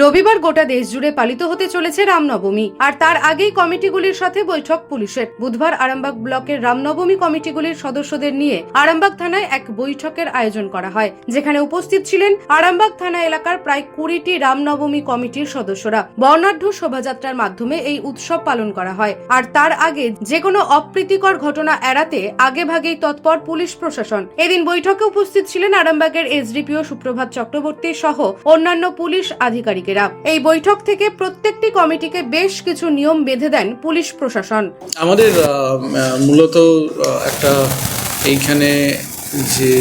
রবিবার গোটা দেশ জুড়ে পালিত হতে চলেছে রামনবমী, আর তার আগেই কমিটিগুলির সাথে বৈঠক পুলিশের। বুধবার আরামবাগ ব্লকের রামনবমী কমিটিগুলির সদস্যদের নিয়ে আরামবাগ থানায় এক বৈঠকের আয়োজন করা হয়, যেখানে উপস্থিত ছিলেন আরামবাগ থানা এলাকার প্রায় কুড়িটি রামনবমী কমিটির সদস্যরা। বর্ণাঢ্য শোভাযাত্রার মাধ্যমে এই উৎসব পালন করা হয়, আর তার আগে যে কোনো অপ্রীতিকর ঘটনা এড়াতে আগেভাগেই তৎপর পুলিশ প্রশাসন। এদিন বৈঠকে উপস্থিত ছিলেন আরামবাগের এসডিপিও সুপ্রভাত চক্রবর্তী সহ অন্যান্য পুলিশ আধিকারিকেরা। এই বৈঠক থেকে প্রত্যেকটি কমিটিকে বেশ কিছু নিয়ম বেঁধে দেন পুলিশ প্রশাসন। আমাদের মূলত একটা এইখানে যে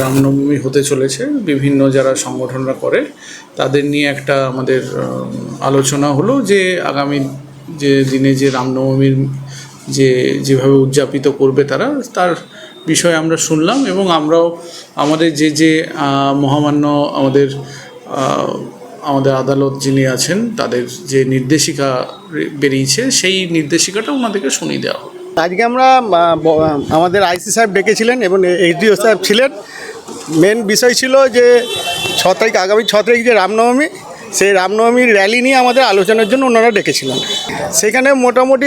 রামনবমী হতে চলেছে, বিভিন্ন যারা সংগঠনরা করে, তাদের নিয়ে একটা আমাদের আলোচনা হলো যে আগামী যে দিনে যে রামনবমীর যে, যেভাবে উদযাপিত করবে তারা, তার বিষয়ে আমরা শুনলাম এবং আমরাও আমাদের যে যে মহামান্য আমাদের আমাদের আদালত যিনি আছেন, তাদের যে নির্দেশিকা বেরিয়েছে, সেই নির্দেশিকাটা ওনাদেরকে শুনিয়ে দেওয়া হবে আজকে আমরা আমাদের আইসি সাহেব ডেকেছিলেন এবং এইচডিও সাহেব ছিলেন। মেন বিষয় ছিল যে, ছ তারিখ, আগামী ছ তারিখ যে রামনবমী, সেই রামনবমীর র্যালি নিয়ে আমাদের আলোচনার জন্য ওনারা ডেকেছিলেন। সেখানে মোটামুটি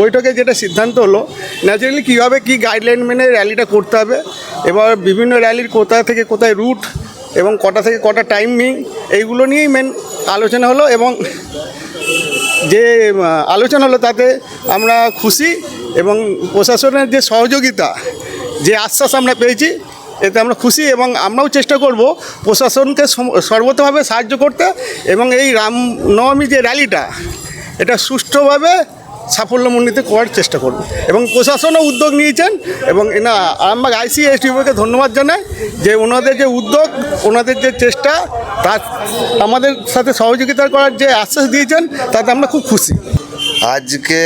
বৈঠকে যেটা সিদ্ধান্ত হলো ন্যাচারালি কীভাবে কী গাইডলাইন মেনে র্যালিটা করতে হবে, এবার বিভিন্ন র্যালির কোথা থেকে কোথায় রুট এবং কটা থেকে কটা টাইমিং এইগুলো নিয়েই মেন আলোচনা হলো এবং যে আলোচনা হলো তাতে আমরা খুশি এবং প্রশাসনের যে সহযোগিতা, যে আশ্বাস আমরা পেয়েছি, এতে আমরা খুশি এবং আমরাও চেষ্টা করব প্রশাসনকে সর্বতভাবে সাহায্য করতে এবং এই রামনবমী যে র্যালিটা এটা সুষ্ঠুভাবে সাফল্যমণ্ডিত করার চেষ্টা করব এবং প্রশাসনও উদ্যোগ নিয়েছেন এবং না আরামবাগ আইসিএসটিকে ধন্যবাদ জানাই যে ওনাদের যে উদ্যোগ, ওনাদের যে চেষ্টা, তার আমাদের সাথে সহযোগিতা করার যে আশ্বাস দিয়েছেন, তাতে আমরা খুব খুশি। আজকে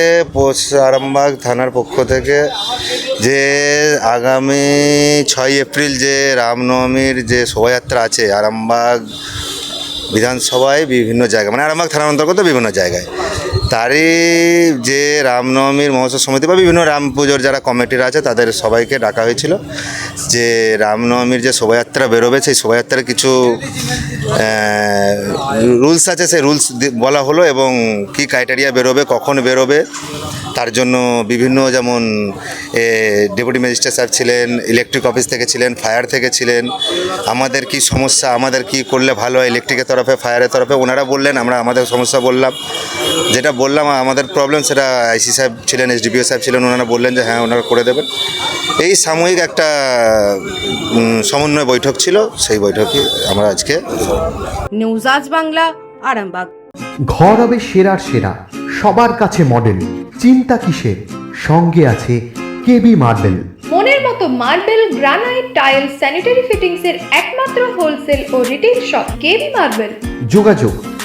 আরামবাগ থানার পক্ষ থেকে যে আগামী ছয় এপ্রিল যে রামনবমীর যে শোভাযাত্রা আছে, আরামবাগ বিধানসভায় বিভিন্ন জায়গায় মানে আরামবাগ থানার অন্তর্গত বিভিন্ন জায়গায় তারই যে রামনবমীর মহোৎসব সমিতি বা বিভিন্ন রাম পুজোর যারা কমিটির আছে, তাদের সবাইকে ডাকা হয়েছিল। যে রামনবমীর যে শোভাযাত্রা বেরোবে, সেই শোভাযাত্রার কিছু রুলস আছে, সেই রুলস বলা হলো এবং কি ক্রাইটেরিয়া বেরোবে, কখন বেরোবে, তার জন্য বিভিন্ন যেমন ডেপুটি ম্যাজিস্ট্রেট সাহেব ছিলেন, ইলেকট্রিক অফিস থেকে ছিলেন, ফায়ার থেকে ছিলেন, আমাদের কি সমস্যা, আমাদের কি করলে ভালো হয়, ইলেকট্রিকের তরফে, ফায়ারের তরফে, ওনারা বললেন, আমরা আমাদের সমস্যা বললাম। যেটা বললাম আমাদের প্রবলেম সেটা আইসি সাহেব ছিলেন এসডিপিও সাহেব ছিলেন ওনারা বললেন যে হ্যাঁ ওনারা করে দেবেন। এই সাময়িক একটা সমন্বয় বৈঠক ছিল সেই বৈঠকে আমরা আজকে নিউজ আজ বাংলা আরামবাগ। ঘর হবে সেরার সেরা সবার কাছে মডেল চিন্তা কিসের? সঙ্গে আছে কেবি মার্বেল মনের মতো marble granite tile sanitary fittings এর একমাত্র হোলসেল ও রিটেল শপ কেবি মার্বেল যোগাযোগ